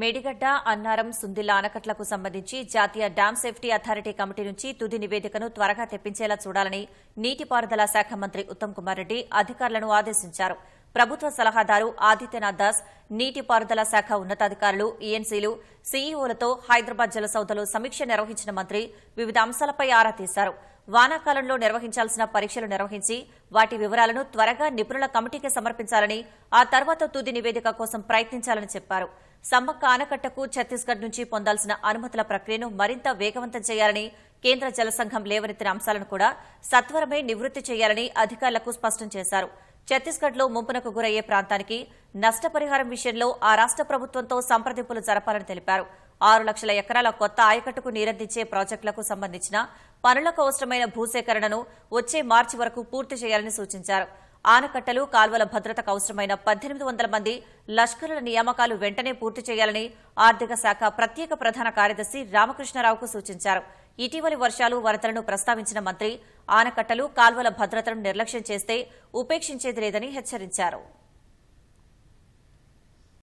మేడిగడ్డ అన్నారం సుందిల్ల ఆనకట్లకు సంబంధించి జాతీయ dam safety authority committee నుంచి తుది నివేదికను త్వరగా తెప్పించేలా చూడాలని నీటిపారుదల శాఖ మంత్రి ఉత్తమ్ కుమార్ రెడ్డి అధికారులను ఆదేశించారు. ప్రభుత్వ సలహాదారు ఆదిత్యనాథ్ దాస్ నీటిపారుదల శాఖ ఉన్నతాధికారులు ఈఎన్సీలు సీఈఓలతో హైదరాబాద్ జలసౌధలో సమీక్ష నిర్వహించిన మంత్రి వివిధ అంశాలపై ఆరా తీశారు. వానాకాలంలో నిర్వహించాల్సిన పరీక్షలు నిర్వహించి వాటి వివరాలను త్వరగా నిపుణుల కమిటీకి సమర్పించాలని ఆ తర్వాత తుది నివేదిక కోసం ప్రయత్నించాలని చెప్పారు. సమ్మక్క ఆనకట్టకు ఛత్తీస్గఢ్ నుంచి పొందాల్సిన అనుమతుల ప్రక్రియను మరింత వేగవంతం చేయాలని కేంద్ర జలసంఘం లేవనెత్తిన అంశాలను కూడా సత్వరమే నివృత్తి చేయాలని అధికారులకు స్పష్టం చేశారు. ఛత్తీస్గఢ్లో ముంపునకు గురయ్యే ప్రాంతానికి నష్టపరిహారం విషయంలో ఆ రాష్ట ప్రభుత్వంతో సంప్రదింపులు జరపాలని తెలిపారు. ఆరు లక్షల ఎకరాల కొత్త ఆయకట్టుకు నీరందించే ప్రాజెక్టులకు సంబంధించిన పనులకు అవసరమైన భూసేకరణను వచ్చే మార్చి వరకు పూర్తి చేయాలని సూచించారు. ఆనకట్టలు కాల్వల భద్రతకు అవసరమైన పద్దెనిమిది వందల మంది లష్కరుల నియామకాలు వెంటనే పూర్తి చేయాలని ఆర్థిక శాఖ ప్రత్యేక ప్రధాన కార్యదర్శి రామకృష్ణారావుకు సూచించారు. ఇటీవలి వర్షాలు వరదలను ప్రస్తావించిన మంత్రి ఆనకట్టలు కాల్వల భద్రతను నిర్లక్ష్యం చేస్తే ఉపేక్షించేది లేదని హెచ్చరించారు.